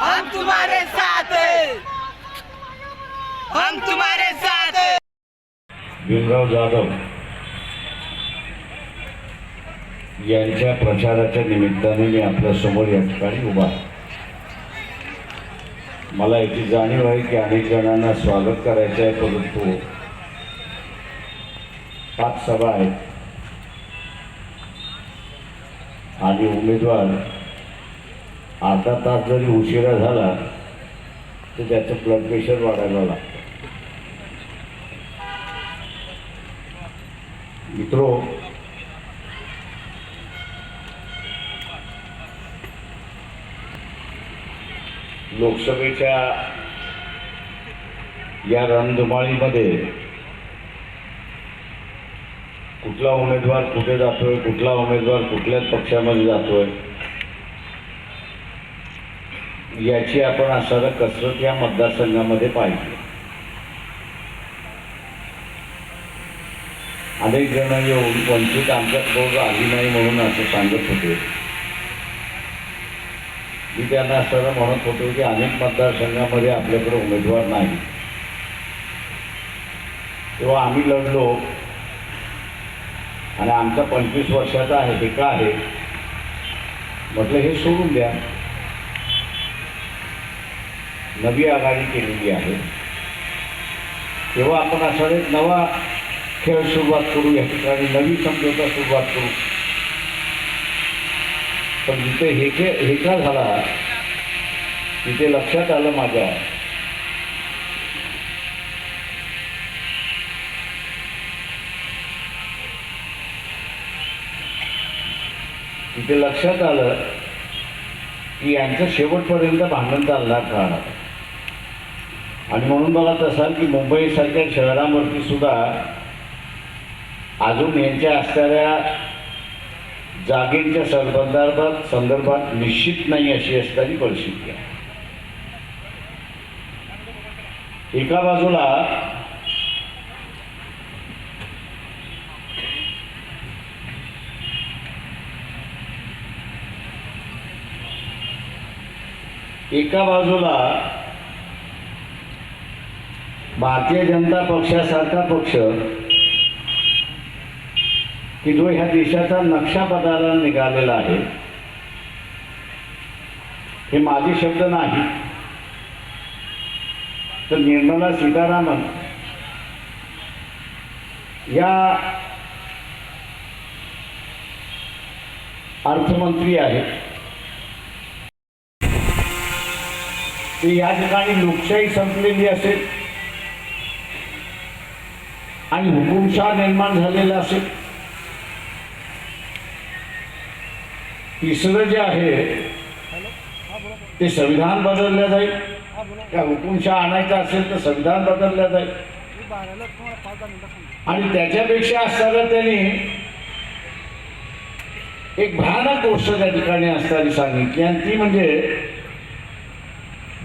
हम तुम्हारे साथ हम तुम्हारे साथ भीमराव जाधव यांच्या प्रचाराच्या निमित्ताने मी आपल्यासमोर या ठिकाणी उभा मला याची जाणीव आहे की अनेक जणांना स्वागत करायचं आहे परंतु पाच सभा आहेत आणि उमेदवार अर्धा तास जरी उशिरा झाला तर त्याचं ब्लड प्रेशर वाढायला लागतं. मित्रो लोकसभेच्या या रणधुमाळीमध्ये कुठला उमेदवार कुठे जातोय कुठला उमेदवार कुठल्याच पक्षामध्ये जातोय याची आपण असणारा कसरत या मतदारसंघामध्ये पाहिजे. अनेक जण येऊन वंचित आमच्याकडे आली नाही म्हणून असं सांगत होते. मी त्यांना सरळ म्हणत होतो की अनेक मतदारसंघामध्ये आपल्याकडे उमेदवार नाही. तेव्हा आम्ही लढलो. आणि आमचा पंचवीस वर्षाचा आहे हे का आहे? म्हटलं हे सोडून द्या. नवी आघाडी केलेली आहे. तेव्हा आपण असा एक नवा खेळ सुरुवात करू या ठिकाणी नवी समजोता सुरुवात करू. पण जिथे हे खेळ हे का झाला तिथे लक्षात आलं माझ्या. तिथे लक्षात आलं की यांचं शेवटपर्यंत भांडण चालणार राहणार. आणि म्हणून बघत असाल की मुंबईसारख्या शहरावरती सुद्धा अजून यांच्या असणाऱ्या जागेंच्या संदर्भात संदर्भात निश्चित नाही अशी असणारी परिस्थिती आहे. एका बाजूला एका बाजूला भारतीय जनता पक्षासारखा पक्ष की जो ह्या देशाचा नक्षा बदलायला निघालेला आहे हे माझे शब्द नाही. तर निर्मला सीतारामन या अर्थमंत्री आहेत. ते या ठिकाणी लोकशाही संपलेली असेल. आणि हुकुमशाह निर्माण झालेला असेल. तिसरं जे आहे ते संविधान बदललं जाईल. त्या हुकुमशाह आणायचा असेल तर संविधान बदललं जाईल. आणि त्याच्यापेक्षा असताना त्यांनी एक भयानक गोष्ट त्या ठिकाणी असताना सांगितली. आणि ती म्हणजे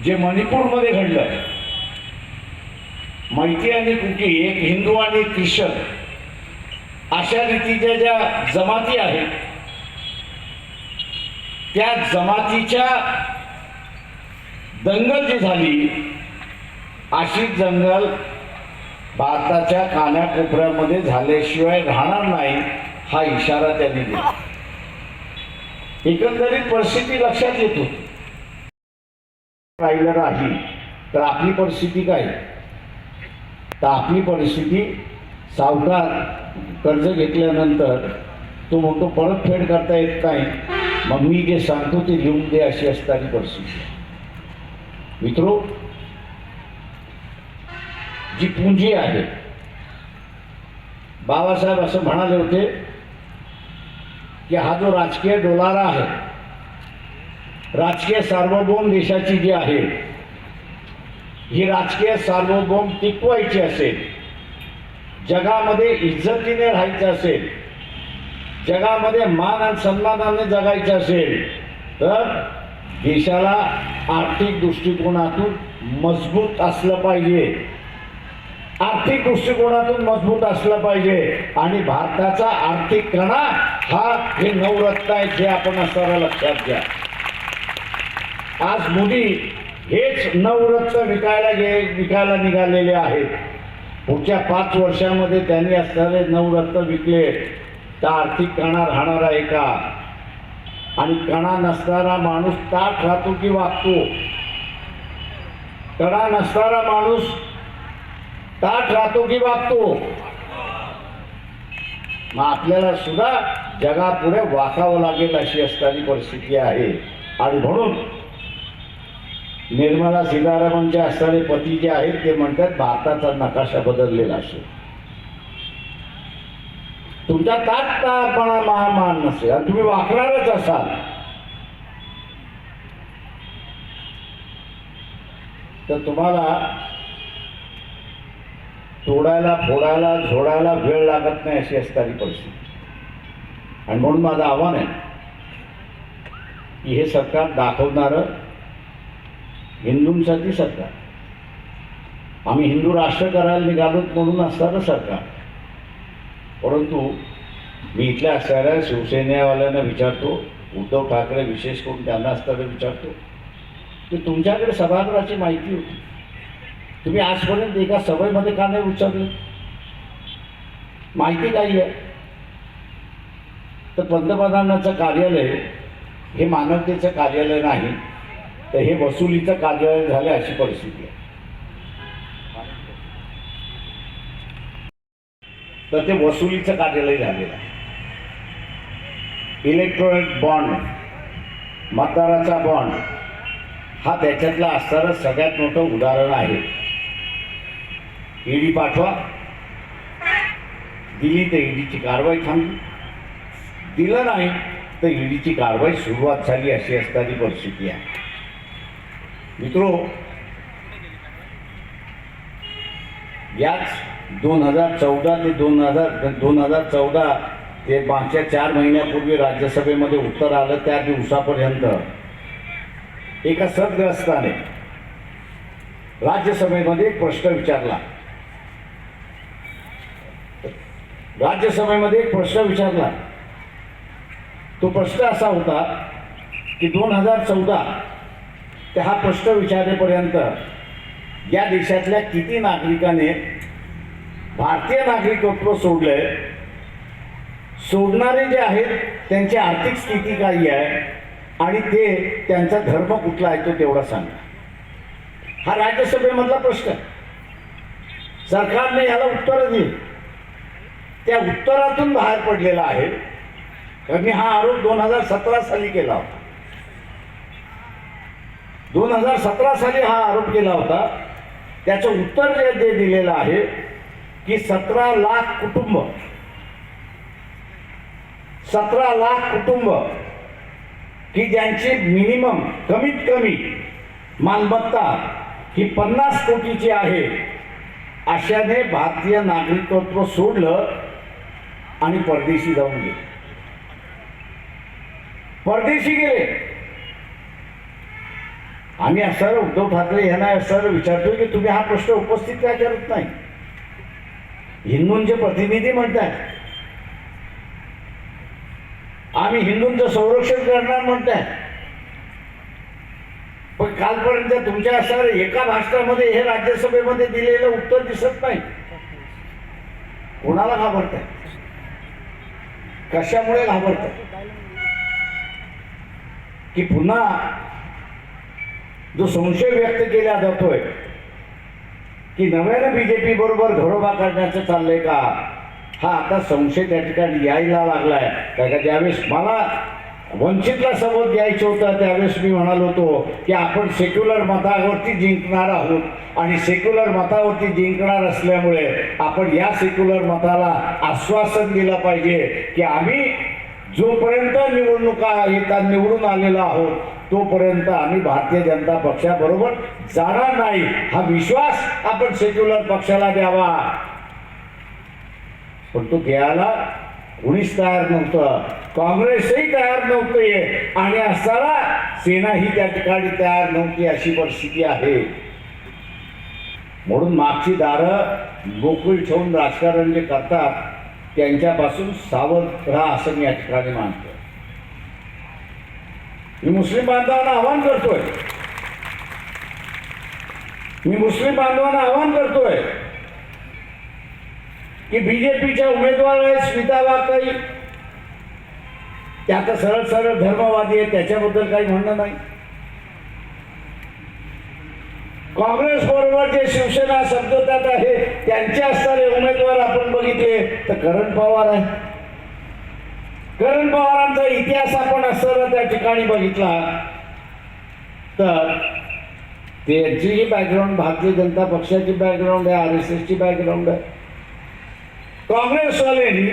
जे मणिपूरमध्ये घडलं मैत्री आणि कुकी एक हिंदू आणि ख्रिश्चन अशा रीतीच्या ज्या जमाती आहेत त्या जमातीच्या दंगल जी झाली अशी दंगल भारताच्या कानाकोपऱ्यामध्ये झाल्याशिवाय राहणार नाही हा इशारा त्यांनी दिला. एकंदरीत परिस्थिती लक्षात येतो. राहिलं राहील तर आपली परिस्थिती काय? तर आपली परिस्थिती सावकार कर्ज घेतल्यानंतर तो म्हणतो परतफेड करता येत नाही. मग मी जे सांगतो ते लिहून दे अशी असताना परिस्थिती मित्रो जी पुंजी आहे बाबासाहेब असं म्हणाले होते की हा जो राजकीय डोलारा आहे राजकीय सार्वभौम देशाची जी आहे ही राजकीय सार्वभौम टिकवायची असेल जगामध्ये इज्जतीने राहायचं असेल जगामध्ये मान आणि सन्मानाने जगायचं असेल तर देशाला आर्थिक दृष्टिकोनातून मजबूत असलं पाहिजे. आर्थिक दृष्टिकोनातून मजबूत असलं पाहिजे आणि भारताचा आर्थिक कणा हा हे नवरत्न आहे हे आपण असताना लक्षात घ्या. आज मोदी हेच नवरत्न विकायला गे विकायला निघालेले आहेत. पुढच्या पाच वर्षामध्ये त्यांनी असणारे नवरत्न विकले तर आर्थिक कणा राहणार आहे का? आणि कणा नसणारा माणूस ताट राहतो की वागतो? कणा नसणारा माणूस ताट राहतो की वागतो? मग आपल्याला सुद्धा जगापुढे वाकावं लागेल अशी असणारी परिस्थिती आहे. आणि म्हणून निर्मला सीतारामनचे असणारे पती जे आहेत ते म्हणतात भारताचा नकाशा बदललेला असेल. तुमचा ताटपणा महामान नसेल. आणि तुम्ही वाकणारच असाल. तर तुम्हाला तोडायला फोडायला झोडायला वेळ लागत नाही अशी असणारी परिस्थिती. आणि म्हणून माझं आव्हान आहे की हे सरकार दाखवणारं हिंदूंसाठी सरकार. आम्ही हिंदू राष्ट्र करायला निघालोत म्हणून असणारं सरकार. परंतु मी इथल्या असणाऱ्या शिवसेनेवाल्यांना विचारतो उद्धव ठाकरे विशेष करून त्यांना असताना विचारतो की तुमच्याकडे सभागृहाची माहिती होती. तुम्ही आजपर्यंत एका सभेमध्ये का नाही विचारलं माहिती काही आहे? तर पंतप्रधानाचं कार्यालय हे मानवतेचं कार्यालय नाही. तर हे वसुलीचं कार्यालय झालं अशी परिस्थिती आहे. तर ते वसुलीचं कार्यालय झालेलं आहे. इलेक्ट्रॉनिक बॉन्ड मतदाराचा बॉन्ड हा त्याच्यातला असणारं सगळ्यात मोठं उदाहरण आहे. ईडी पाठवा. दिली तर ईडीची कारवाई थांबली. दिलं नाही तर ईडीची कारवाई सुरुवात झाली अशी असणारी परिस्थिती आहे. मित्रो याच दोन हजार चौदा ते दोन हजार दोन हजार चौदा ते मागच्या चार महिन्यापूर्वी राज्यसभेमध्ये उत्तर आलं त्या दिवसापर्यंत एका सदग्रस्ताने राज्यसभेमध्ये एक प्रश्न विचारला. राज्यसभेमध्ये एक प्रश्न विचारला. तो प्रश्न असा होता की दोन हजार चौदा तर हा प्रश्न विचारेपर्यंत या देशातल्या किती नागरिकाने भारतीय नागरिकत्व सोडलंय? सोडणारे जे आहेत त्यांची आर्थिक स्थिती काही आहे? आणि ते त्यांचा धर्म कुठला आहे तो तेवढा सांगा. हा राज्यसभेमधला प्रश्न. सरकारने याला उत्तर दिली. त्या उत्तरातून बाहेर पडलेला आहे. कारण मी हा आरोप दोन हजार सतरा साली केला होता. दोन हजार सतरा साली हा आरोप केला होता. त्याचं उत्तर जे जे दिलेलं आहे की सतरा लाख कुटुंब सतरा लाख कुटुंब की ज्यांची मिनिमम कमीत कमी मालमत्ता ही पन्नास कोटीची आहे अशाने भारतीय नागरिकत्व सोडलं आणि परदेशी जाऊन गेले. परदेशी गेले. आम्ही असं उद्धव ठाकरे यांना सर विचारतो की तुम्ही हा प्रश्न उपस्थित काय करत नाही? हिंदूंचे प्रतिनिधी म्हणतात आम्ही हिंदूंचं संरक्षण करणार म्हणताय पण कालपर्यंत तुमच्या सर एका भाषणामध्ये हे राज्यसभेमध्ये दिलेलं उत्तर दिसत नाही. कोणाला घाबरताय? कशामुळे घाबरताय? की पुन्हा जो संशय व्यक्त केला जातोय की नव्यानं बीजेपी बरोबर घरोबा करण्याचं चाललंय का? हा आता संशय त्या ठिकाणी यायला लागलाय. कारण का ज्यावेळेस मला वंचितला सबोध द्यायचं होतं त्यावेळेस मी म्हणालो होतो की आपण सेक्युलर मतावरती जिंकणार आहोत. आणि सेक्युलर मतावरती जिंकणार असल्यामुळे आपण या सेक्युलर मताला आश्वासन दिलं पाहिजे की आम्ही जोपर्यंत निवडणुका येतात निवडून आलेलो आहोत तोपर्यंत आम्ही भारतीय जनता पक्षाबरोबर जाणार नाही. हा विश्वास आपण सेक्युलर पक्षाला द्यावा. पण तो घ्यायला कुणीच तयार नव्हतं. काँग्रेसही तयार नव्हते. आणि असताना सेना ही त्या ठिकाणी तयार नव्हती अशी परिस्थिती आहे. म्हणून मागची दारं गोकुळ ठेवून राजकारण जे करतात त्यांच्यापासून सावध राहा असं मी या ठिकाणी मानतो मी मुस्लिम बांधवांना आवाहन करतोय. मी मुस्लिम बांधवांना आवाहन करतोय की बीजेपीच्या उमेदवार आहेत स्मिता वाकई त्या आता सरळ सरळ धर्मवादी आहे त्याच्याबद्दल काही म्हणणं नाही. काँग्रेस बरोबर जे शिवसेना समजवतात आहे त्यांचे असणारे उमेदवार आपण बघितले तर करण पवार आहे. करण पवारांचा इतिहास आपण असताना त्या ठिकाणी बघितला. तर त्यांचीही बॅकग्राऊंड भारतीय जनता पक्षाची बॅकग्राऊंड आहे आर एस एसची बॅकग्राऊंड आहे. काँग्रेसवाल्यांनी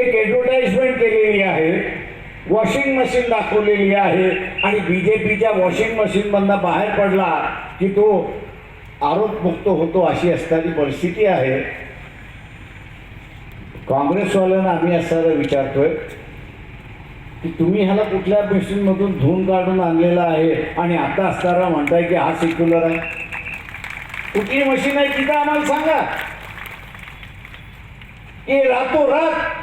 एक ॲडव्हर्टाइजमेंट केलेली आहे. वॉशिंग मशीन दाखवलेली आहे. आणि बी जे पीच्या वॉशिंग मशीनमधनं बाहेर पडला की तो आरोपमुक्त होतो अशी असणारी परिस्थिती आहे. काँग्रेसवाल्यांना आम्ही असणारं विचारतोय की तुम्ही ह्याला कुठल्या मशीनमधून धुवून काढून आणलेला आहे? आणि आता असताना म्हणताय की हा सेक्युलर आहे. कुठली मशीन आहे तिथं आम्हाला सांगा. की रातोरात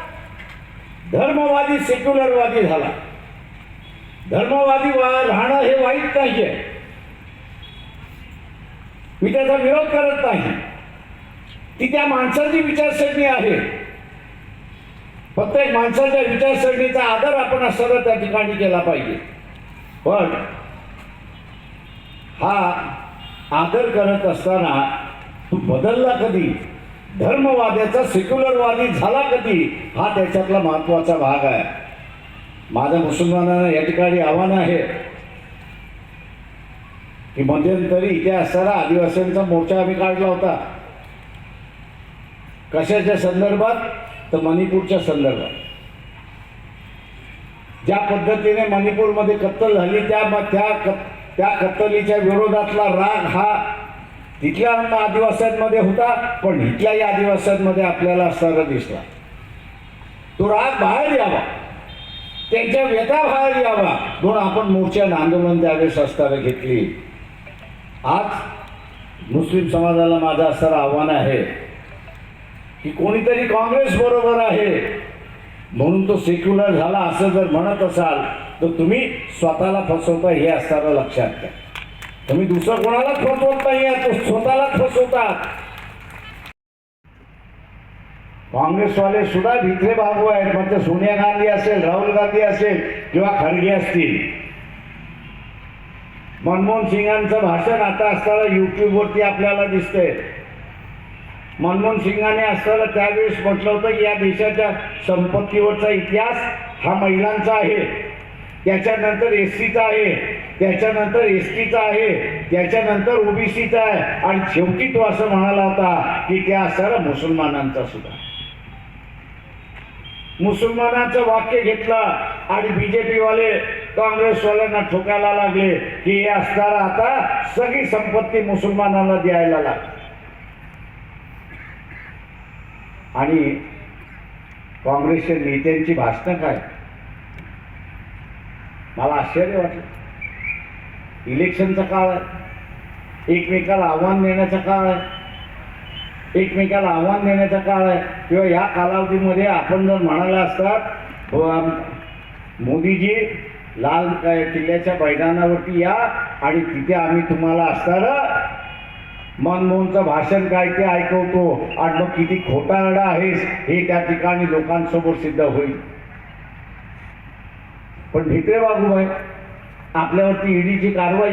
धर्मवादी सेक्युलरवादी झाला. धर्मवादी वा- राहणं हे वाईट नाही आहे मी त्याचा विरोध करत नाही. ती त्या माणसाची विचारसरणी आहे. फक्त एक माणसाच्या विचारसरणीचा आदर आपण असताना त्या ठिकाणी केला पाहिजे. पण हा आदर करत असताना तू बदलला कधी? धर्मवाद्याचा सेक्युलरवादी झाला कधी? हा त्याच्यातला महत्त्वाचा भाग आहे. माझ्या मुसलमानांना या ठिकाणी आव्हान आहे. की मध्यंतरी इथे असताना आदिवासींचा मोर्चा आम्ही काढला होता. कशाच्या संदर्भात? तर मणिपूरच्या संदर्भात. ज्या पद्धतीने मणिपूरमध्ये कत्तल झाली त्या त्या कत- त्या कत्तलीच्या विरोधातला राग हा तिथल्या आदिवासांमध्ये होता पण इथल्याही आदिवासांमध्ये आपल्याला असताना दिसला. तो राग बाहेर यावा. त्यांच्या व्यथा बाहेर यावा. म्हणून आपण मोर्चा आंदोलन त्यावेळेस असताना घेतली. आज मुस्लिम समाजाला माझं असणारं आव्हान आहे की कोणीतरी काँग्रेस बरोबर आहे. म्हणून तो सेक्युलर झाला असं जर म्हणत असाल तर तुम्ही स्वतःला फसवता हे असताना लक्षात घ्या. तुम्ही दुसरं कोणालाच फसवत नाही तो स्वतःलाच फसवतात. काँग्रेसवाले सुद्धा भित्रे बाबू आहेत मग ते सोनिया गांधी असेल राहुल गांधी असेल किंवा खरगे असतील. मनमोहन सिंगांचं भाषण आता असताना युट्यूबवरती आपल्याला दिसतंय. मनमोहन सिंगाने असताना त्यावेळेस म्हटलं होतं की या देशाच्या संपत्तीवरचा इतिहास हा महिलांचा आहे. त्याच्यानंतर एस सीचा आहे त्याच्यानंतर एस टीचा आहे त्याच्यानंतर ओबीसीचा आहे. आणि शेवटी तो असं म्हणाला होता की त्या असताना मुसलमानांचा सुद्धा. मुसलमानाचं वाक्य घेतलं आणि बीजेपी वाले काँग्रेसवाल्यांना ठोकायला लागले की हे असणारा आता सगळी संपत्ती मुसलमानांना द्यायला लागली. आणि काँग्रेसच्या नेत्यांची भाषणं काय? मला आश्चर्य वाटलं. इलेक्शनचा काळ आहे. एकमेकाला आव्हान देण्याचा काळ आहे. एकमेकाला आव्हान देण्याचा काळ आहे. किंवा या कालावधीमध्ये आपण जर म्हणाला असतात हो, मोदीजी लाल काय किल्ल्याच्या मैदानावरती या आणि तिथे आम्ही तुम्हाला असताना मनमोहनचं भाषण काय ते ऐकवतो. आणि मग किती खोटारडा आहेस हे त्या ठिकाणी लोकांसमोर सिद्ध होईल. पण ढेकळे बाबू आहे आपल्यावरती ईडीची कारवाई